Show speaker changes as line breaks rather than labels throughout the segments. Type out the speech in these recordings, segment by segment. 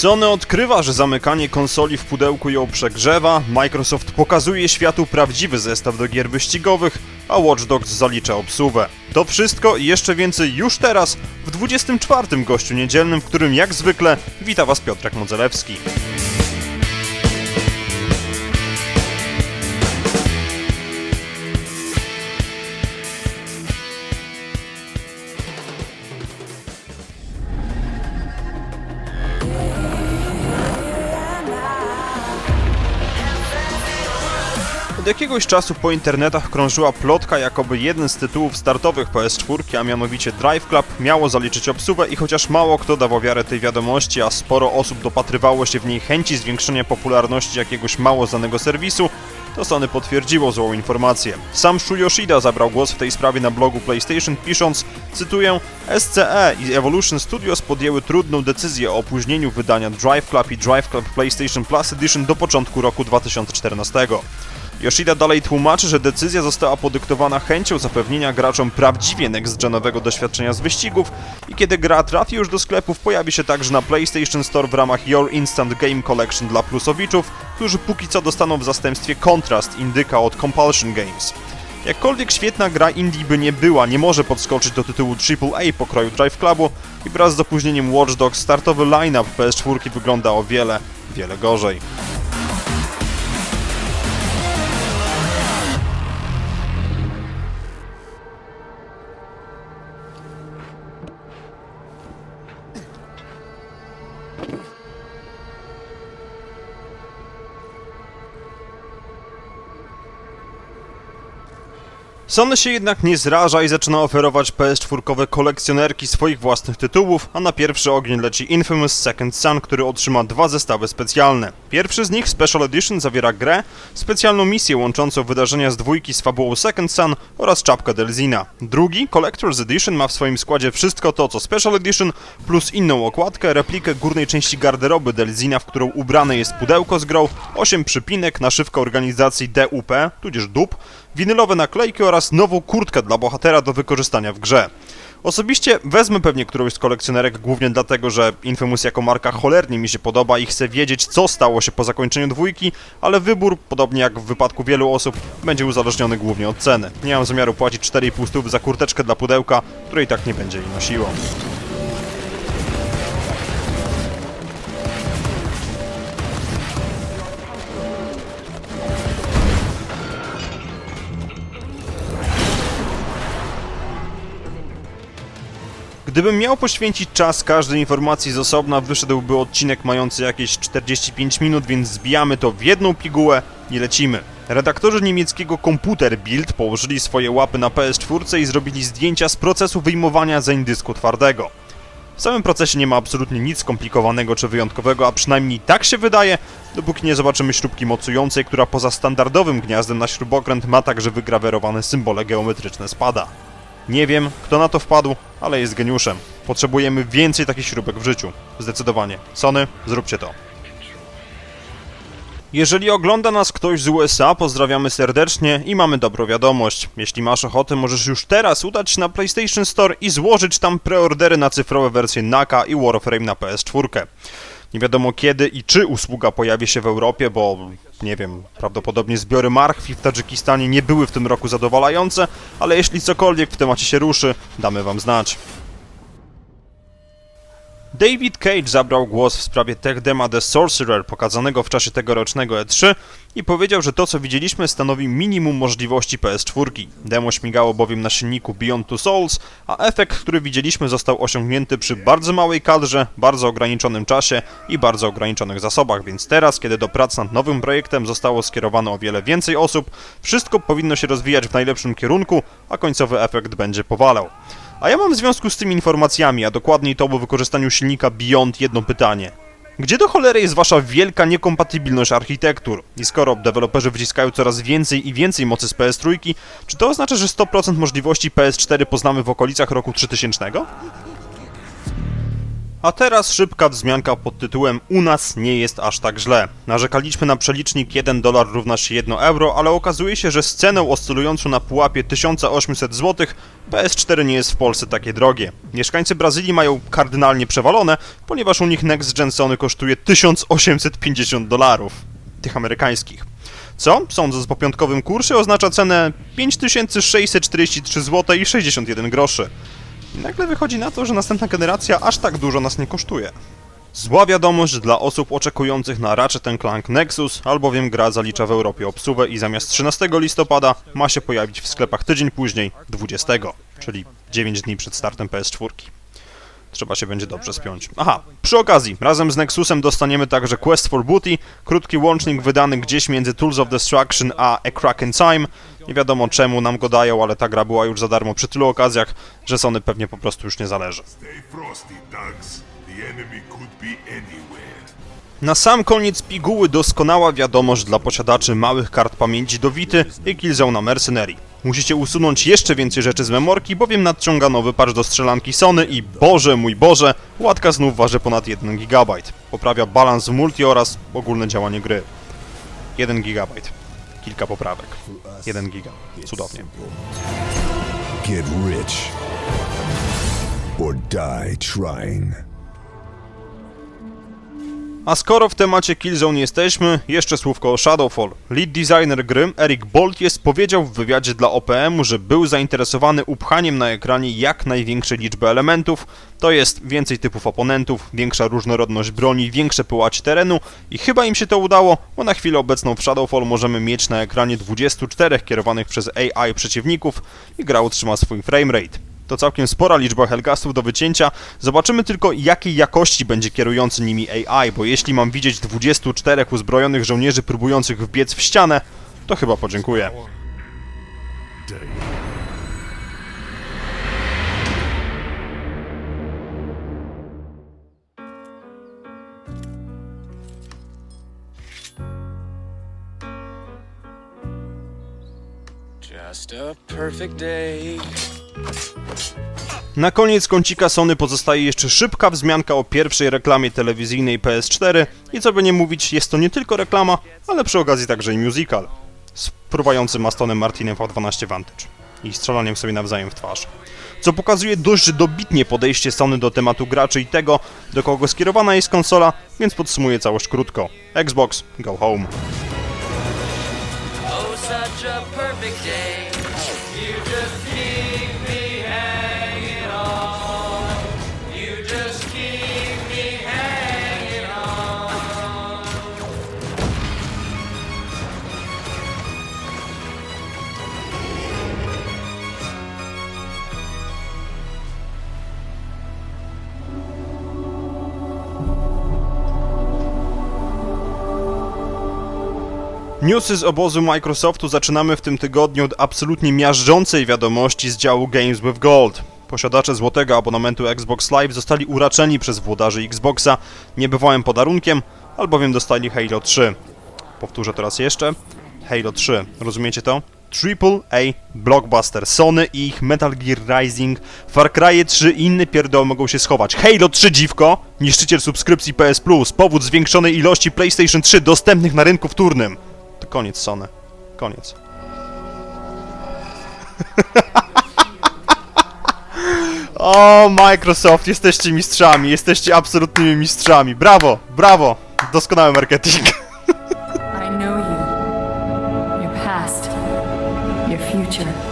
Sony odkrywa, że zamykanie konsoli w pudełku ją przegrzewa, Microsoft pokazuje światu prawdziwy zestaw do gier wyścigowych, a Watch Dogs zalicza obsuwę. To wszystko i jeszcze więcej już teraz, w 24 gościu niedzielnym, w którym jak zwykle wita Was Piotrek Modzelewski. Jakiegoś czasu po internetach krążyła plotka, jakoby jeden z tytułów startowych PS4, a mianowicie Drive Club, miało zaliczyć obsuwę i chociaż mało kto dawał wiarę tej wiadomości, a sporo osób dopatrywało się w niej chęci zwiększenia popularności jakiegoś mało znanego serwisu, to Sony potwierdziło złą informację. Sam Shu Yoshida zabrał głos w tej sprawie na blogu PlayStation, pisząc, cytuję, SCE i Evolution Studios podjęły trudną decyzję o opóźnieniu wydania Drive Club i Drive Club PlayStation Plus Edition do początku roku 2014. Yoshida dalej tłumaczy, że decyzja została podyktowana chęcią zapewnienia graczom prawdziwie next-genowego doświadczenia z wyścigów i kiedy gra trafi już do sklepów, pojawi się także na PlayStation Store w ramach Your Instant Game Collection dla plusowiczów, którzy póki co dostaną w zastępstwie Contrast Indyka od Compulsion Games. Jakkolwiek świetna gra indie by nie była, nie może podskoczyć do tytułu AAA pokroju Drive Clubu i wraz z opóźnieniem Watch Dogs startowy line-up PS4 wygląda o wiele, wiele gorzej. Sony się jednak nie zraża i zaczyna oferować PS4 kolekcjonerki swoich własnych tytułów, a na pierwszy ogień leci Infamous Second Son, który otrzyma dwa zestawy specjalne. Pierwszy z nich, Special Edition, zawiera grę, specjalną misję łączącą wydarzenia z dwójki z fabułą Second Son oraz czapkę Delzina. Drugi, Collector's Edition, ma w swoim składzie wszystko to, co Special Edition, plus inną okładkę, replikę górnej części garderoby Delzina, w którą ubrane jest pudełko z grą, 8 przypinek, naszywka organizacji DUP, tudzież DUP, winylowe naklejki oraz nową kurtkę dla bohatera do wykorzystania w grze. Osobiście wezmę pewnie którąś z kolekcjonerek głównie dlatego, że Infamous jako marka cholernie mi się podoba i chcę wiedzieć co stało się po zakończeniu dwójki, ale wybór, podobnie jak w wypadku wielu osób, będzie uzależniony głównie od ceny. Nie mam zamiaru płacić 4,5 stóp za kurteczkę dla pudełka, której tak nie będzie jej nosiło. Gdybym miał poświęcić czas każdej informacji z osobna, wyszedłby odcinek mający jakieś 45 minut, więc zbijamy to w jedną pigułę i lecimy. Redaktorzy niemieckiego Computer Bild położyli swoje łapy na PS4 i zrobili zdjęcia z procesu wyjmowania zeń dysku twardego. W samym procesie nie ma absolutnie nic skomplikowanego czy wyjątkowego, a przynajmniej tak się wydaje, dopóki nie zobaczymy śrubki mocującej, która poza standardowym gniazdem na śrubokręt ma także wygrawerowane symbole geometryczne spada. Nie wiem, kto na to wpadł, ale jest geniuszem. Potrzebujemy więcej takich śrubek w życiu. Zdecydowanie. Sony, zróbcie to. Jeżeli ogląda nas ktoś z USA, pozdrawiamy serdecznie i mamy dobrą wiadomość. Jeśli masz ochotę, możesz już teraz udać się na PlayStation Store i złożyć tam preordery na cyfrowe wersje NAKA i Warframe na PS4. Nie wiadomo kiedy i czy usługa pojawi się w Europie, bo nie wiem, prawdopodobnie zbiory marchwi w Tadżykistanie nie były w tym roku zadowalające, ale jeśli cokolwiek w temacie się ruszy, damy wam znać. David Cage zabrał głos w sprawie tech dema The Sorcerer pokazanego w czasie tegorocznego E3 i powiedział, że to co widzieliśmy stanowi minimum możliwości PS4. Demo śmigało bowiem na silniku Beyond Two Souls, a efekt, który widzieliśmy został osiągnięty przy bardzo małej kadrze, bardzo ograniczonym czasie i bardzo ograniczonych zasobach, więc teraz, kiedy do prac nad nowym projektem zostało skierowane o wiele więcej osób, wszystko powinno się rozwijać w najlepszym kierunku, a końcowy efekt będzie powalał. A ja mam w związku z tymi informacjami, a dokładniej to o wykorzystaniu silnika Beyond jedno pytanie. Gdzie do cholery jest wasza wielka niekompatybilność architektur? I skoro deweloperzy wyciskają coraz więcej i więcej mocy z PS3, czy to oznacza, że 100% możliwości PS4 poznamy w okolicach roku 3000? A teraz szybka wzmianka pod tytułem U nas nie jest aż tak źle. Narzekaliśmy na przelicznik 1 dolar równa się 1 euro, ale okazuje się, że z ceną oscylującą na pułapie 1800 zł PS4 nie jest w Polsce takie drogie. Mieszkańcy Brazylii mają kardynalnie przewalone, ponieważ u nich Next Gen Sony kosztuje 1850 dolarów. Tych amerykańskich. Co, sądząc po piątkowym kursie, oznacza cenę 5643 zł i 61 groszy. I nagle wychodzi na to, że następna generacja aż tak dużo nas nie kosztuje. Zła wiadomość dla osób oczekujących na Ratchet Clank Nexus, albowiem gra zalicza w Europie obsługę i zamiast 13 listopada ma się pojawić w sklepach tydzień później, 20, czyli 9 dni przed startem PS4. Trzeba się będzie dobrze spiąć. Aha, przy okazji, razem z Nexusem dostaniemy także Quest for Booty, krótki łącznik wydany gdzieś między Tools of Destruction a A Crack in Time. Nie wiadomo czemu nam go dają, ale ta gra była już za darmo przy tylu okazjach, że Sony pewnie po prostu już nie zależy.
Stay frosty, thugs. The enemy could be anywhere.
Na sam koniec piguły doskonała wiadomość dla posiadaczy małych kart pamięci do Vity i Killzone na Mercenary. Musicie usunąć jeszcze więcej rzeczy z memorki, bowiem nadciąga nowy patch do strzelanki Sony i Boże mój Boże, łatka znów waży ponad 1 GB. Poprawia balans w multi oraz ogólne działanie gry. 1 GB. Kilka poprawek. 1 giga. Cudownie.
Get rich. Or die trying.
A skoro w temacie Killzone jesteśmy, jeszcze słówko o Shadowfall. Lead designer gry, Eric Bolt, jest powiedział w wywiadzie dla OPM-u, że był zainteresowany upchaniem na ekranie jak największej liczby elementów, to jest więcej typów oponentów, większa różnorodność broni, większe połacie terenu i chyba im się to udało, bo na chwilę obecną w Shadowfall możemy mieć na ekranie 24 kierowanych przez AI przeciwników i gra utrzyma swój framerate. To całkiem spora liczba Helgastów do wycięcia. Zobaczymy tylko jakiej jakości będzie kierujący nimi AI, bo jeśli mam widzieć 24 uzbrojonych żołnierzy próbujących wbiec w ścianę, to chyba podziękuję.
Just a perfect day.
Na koniec kącika Sony pozostaje jeszcze szybka wzmianka o pierwszej reklamie telewizyjnej PS4 i co by nie mówić, jest to nie tylko reklama, ale przy okazji także i musical. Z fruwającym Astonem Martinem V12 Vantage i strzelaniem sobie nawzajem w twarz. Co pokazuje dość dobitnie podejście Sony do tematu graczy i tego, do kogo skierowana jest konsola, więc podsumuję całość krótko. Xbox, go home.
Oh,
Newsy z obozu Microsoftu zaczynamy w tym tygodniu od absolutnie miażdżącej wiadomości z działu Games with Gold. Posiadacze złotego abonamentu Xbox Live zostali uraczeni przez włodarzy Xboxa niebywałym podarunkiem, albowiem dostali Halo 3. Powtórzę teraz jeszcze. Halo 3. Rozumiecie to? Triple A blockbuster. Sony i ich Metal Gear Rising, Far Cry 3 i inne pierdoły mogą się schować. Halo 3 dziwko! Niszczyciel subskrypcji PS Plus. Powód zwiększonej ilości PlayStation 3 dostępnych na rynku wtórnym. Koniec, Sony. Koniec. o, Microsoft, jesteście mistrzami, jesteście absolutnymi mistrzami. Brawo, brawo, doskonały marketing.
I know you, your past, your future.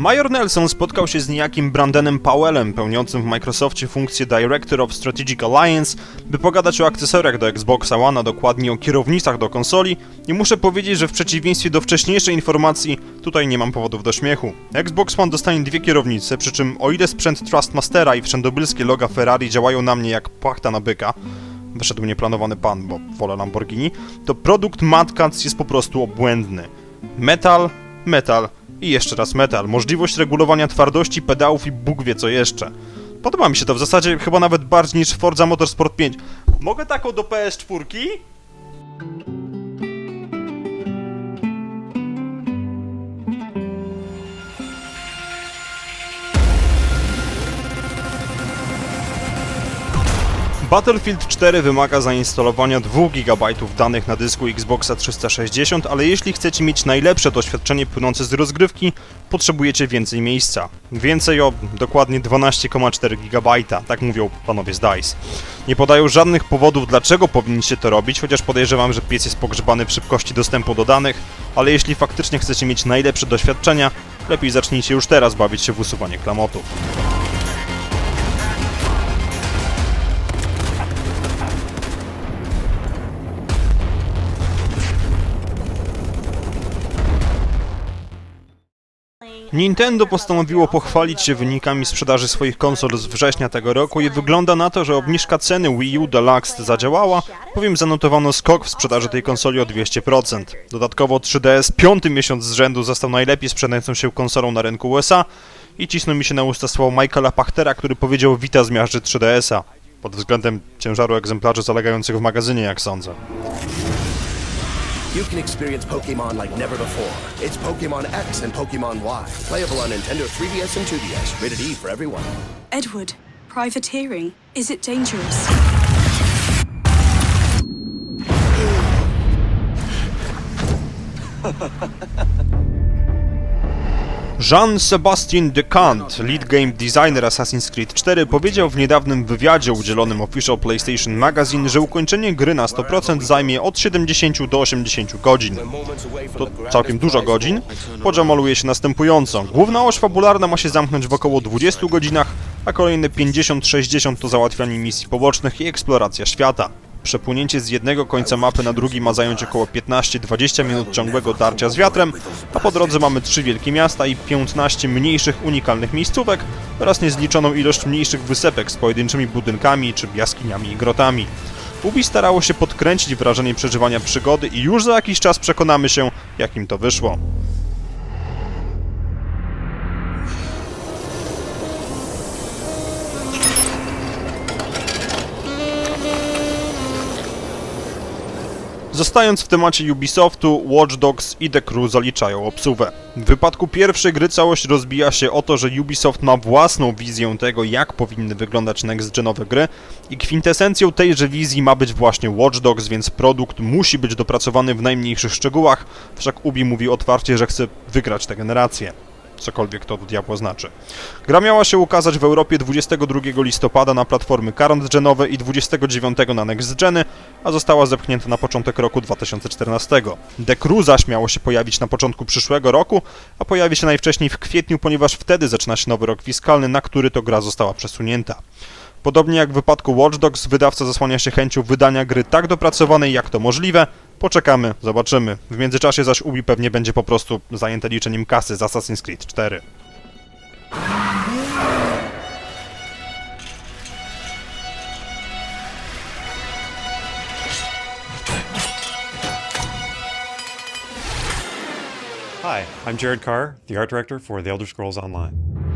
Major Nelson spotkał się z niejakim Brandenem Powellem, pełniącym w Microsoftie funkcję Director of Strategic Alliance, by pogadać o akcesoriach do Xboxa One, a dokładnie o kierownicach do konsoli i muszę powiedzieć, że w przeciwieństwie do wcześniejszej informacji, tutaj nie mam powodów do śmiechu. Xbox One dostanie dwie kierownice, przy czym o ile sprzęt Trustmastera i wszędobylskie loga Ferrari działają na mnie jak płachta na byka, wyszedł nieplanowany pan, bo wolę Lamborghini, to produkt Madcats jest po prostu obłędny. Metal, metal i jeszcze raz metal. Możliwość regulowania twardości pedałów i Bóg wie co jeszcze. Podoba mi się to w zasadzie chyba nawet bardziej niż Forza Motorsport 5. Mogę taką do PS4? Battlefield 4 wymaga zainstalowania 2 GB danych na dysku Xboxa 360, ale jeśli chcecie mieć najlepsze doświadczenie płynące z rozgrywki, potrzebujecie więcej miejsca. Więcej o dokładnie 12,4 GB, tak mówią panowie z DICE. Nie podają żadnych powodów, dlaczego powinniście to robić, chociaż podejrzewam, że piec jest pogrzebany w szybkości dostępu do danych, ale jeśli faktycznie chcecie mieć najlepsze doświadczenia, lepiej zacznijcie już teraz bawić się w usuwanie klamotów. Nintendo postanowiło pochwalić się wynikami sprzedaży swoich konsol z września tego roku i wygląda na to, że obniżka ceny Wii U Deluxe zadziałała, bowiem zanotowano skok w sprzedaży tej konsoli o 200%. Dodatkowo 3DS piąty miesiąc z rzędu został najlepiej sprzedającą się konsolą na rynku USA i cisnął mi się na usta słowo Michaela Pachtera, który powiedział wita zmiażdży 3DS-a. Pod względem ciężaru egzemplarzy zalegających w magazynie, jak sądzę.
You can experience Pokemon like never before. It's Pokemon X and Pokemon Y. Playable on Nintendo 3DS and 2DS. Rated E for everyone.
Edward, privateering. Is it dangerous?
Jean-Sébastien Decant, lead game designer Assassin's Creed 4, powiedział w niedawnym wywiadzie udzielonym Official PlayStation Magazine, że ukończenie gry na 100% zajmie od 70 do 80 godzin. To całkiem dużo godzin. Podział maluje się następująco. Główna oś fabularna ma się zamknąć w około 20 godzinach, a kolejne 50-60 to załatwianie misji pobocznych i eksploracja świata. Przepłynięcie z jednego końca mapy na drugi ma zająć około 15-20 minut ciągłego darcia z wiatrem, a po drodze mamy trzy wielkie miasta i 15 mniejszych unikalnych miejscówek oraz niezliczoną ilość mniejszych wysepek z pojedynczymi budynkami czy jaskiniami i grotami. Ubi starało się podkręcić wrażenie przeżywania przygody i już za jakiś czas przekonamy się, jak im to wyszło. Zostając w temacie Ubisoftu, Watch Dogs i The Crew zaliczają obsuwę. W wypadku pierwszej gry całość rozbija się o to, że Ubisoft ma własną wizję tego, jak powinny wyglądać next-genowe gry i kwintesencją tejże wizji ma być właśnie Watch Dogs, więc produkt musi być dopracowany w najmniejszych szczegółach, wszak Ubi mówi otwarcie, że chce wygrać tę generację cokolwiek to do diabła znaczy. Gra miała się ukazać w Europie 22 listopada na platformy current-genowe i 29 na next-geny, a została zepchnięta na początek roku 2014. The Crew zaś miało się pojawić na początku przyszłego roku, a pojawi się najwcześniej w kwietniu, ponieważ wtedy zaczyna się nowy rok fiskalny, na który to gra została przesunięta. Podobnie jak w wypadku Watch Dogs, wydawca zasłania się chęcią wydania gry tak dopracowanej jak to możliwe. Poczekamy, zobaczymy. W międzyczasie zaś Ubi pewnie będzie po prostu zajęte liczeniem kasy z Assassin's Creed 4.
Hi, I'm Jared Carr, the art director for The Elder Scrolls Online.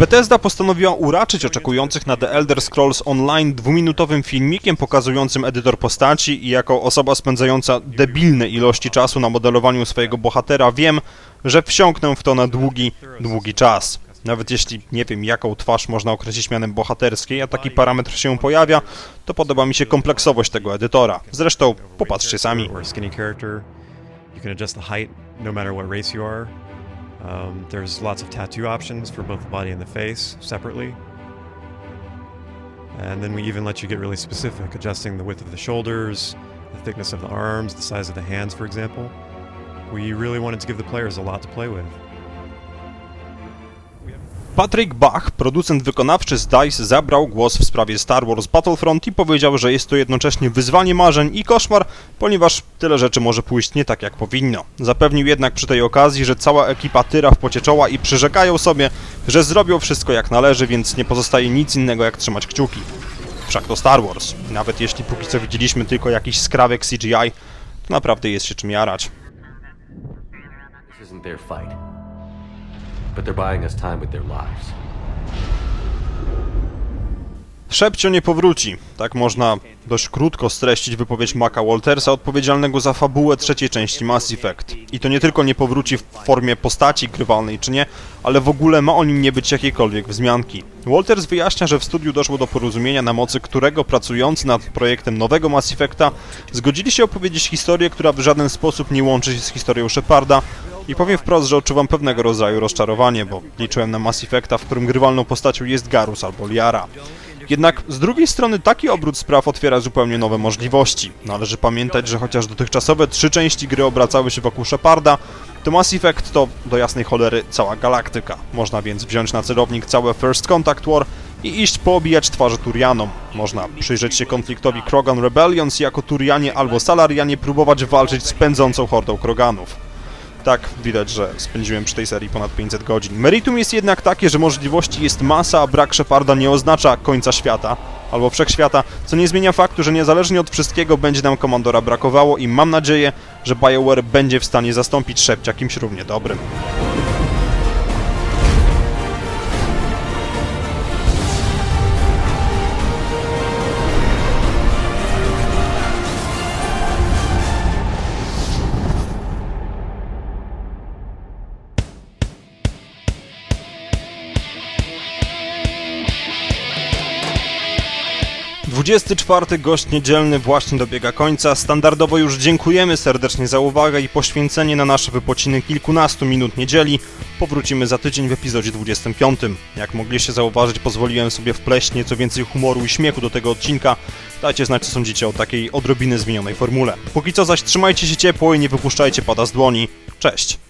Bethesda postanowiła uraczyć oczekujących na The Elder Scrolls Online dwuminutowym filmikiem pokazującym edytor postaci i jako osoba spędzająca debilne ilości czasu na modelowaniu swojego bohatera wiem, że wsiąknę w to na długi, długi czas. Nawet jeśli nie wiem jaką twarz można określić mianem bohaterskiej, a taki parametr się pojawia, to podoba mi się kompleksowość tego edytora. Zresztą popatrzcie sami.
Um, there's lots of tattoo options for both the body and the face separately. And then we even let you get really specific, adjusting the width of the shoulders, the thickness of the arms, the size of the hands, for example. We really wanted to give the players a lot to play with.
Patrick Bach, producent wykonawczy z DICE, zabrał głos w sprawie Star Wars Battlefront i powiedział, że jest to jednocześnie wyzwanie marzeń i koszmar, ponieważ tyle rzeczy może pójść nie tak jak powinno. Zapewnił jednak przy tej okazji, że cała ekipa tyra w pocie czoła i przyrzekają sobie, że zrobią wszystko jak należy, więc nie pozostaje nic innego jak trzymać kciuki. Wszak to Star Wars. Nawet jeśli póki co widzieliśmy tylko jakiś skrawek CGI, to naprawdę jest się czym jarać.
This isn't their fight. But they're buying us time with their lives.
Szepcio nie powróci. Tak można dość krótko streścić wypowiedź Maka Waltersa, odpowiedzialnego za fabułę trzeciej części Mass Effect. I to nie tylko nie powróci w formie postaci grywalnej czy nie, ale w ogóle ma o nim nie być jakiejkolwiek wzmianki. Walters wyjaśnia, że w studiu doszło do porozumienia, na mocy którego pracujący nad projektem nowego Mass Effecta zgodzili się opowiedzieć historię, która w żaden sposób nie łączy się z historią Sheparda, i powiem wprost, że odczuwam pewnego rodzaju rozczarowanie, bo liczyłem na Mass Effecta, w którym grywalną postacią jest Garus albo Liara. Jednak z drugiej strony taki obrót spraw otwiera zupełnie nowe możliwości. Należy pamiętać, że chociaż dotychczasowe trzy części gry obracały się wokół Sheparda, to Mass Effect to do jasnej cholery cała galaktyka. Można więc wziąć na celownik całe First Contact War i iść poobijać twarze Turianom. Można przyjrzeć się konfliktowi Krogan Rebellions i jako Turianie albo Salarianie próbować walczyć z pędzącą hordą Kroganów. Tak, widać, że spędziłem przy tej serii ponad 500 godzin. Meritum jest jednak takie, że możliwości jest masa, a brak Sheparda nie oznacza końca świata, albo wszechświata, co nie zmienia faktu, że niezależnie od wszystkiego będzie nam komandora brakowało i mam nadzieję, że BioWare będzie w stanie zastąpić Szepcia kimś równie dobrym. Dwudziesty czwarty gość niedzielny właśnie dobiega końca. Standardowo już dziękujemy serdecznie za uwagę i poświęcenie na nasz wypociny kilkunastu minut niedzieli. Powrócimy za tydzień w epizodzie 25. Jak mogliście zauważyć, pozwoliłem sobie wpleść nieco więcej humoru i śmiechu do tego odcinka. Dajcie znać, co sądzicie o takiej odrobiny zmienionej formule. Póki co zaś trzymajcie się ciepło i nie wypuszczajcie pada z dłoni. Cześć!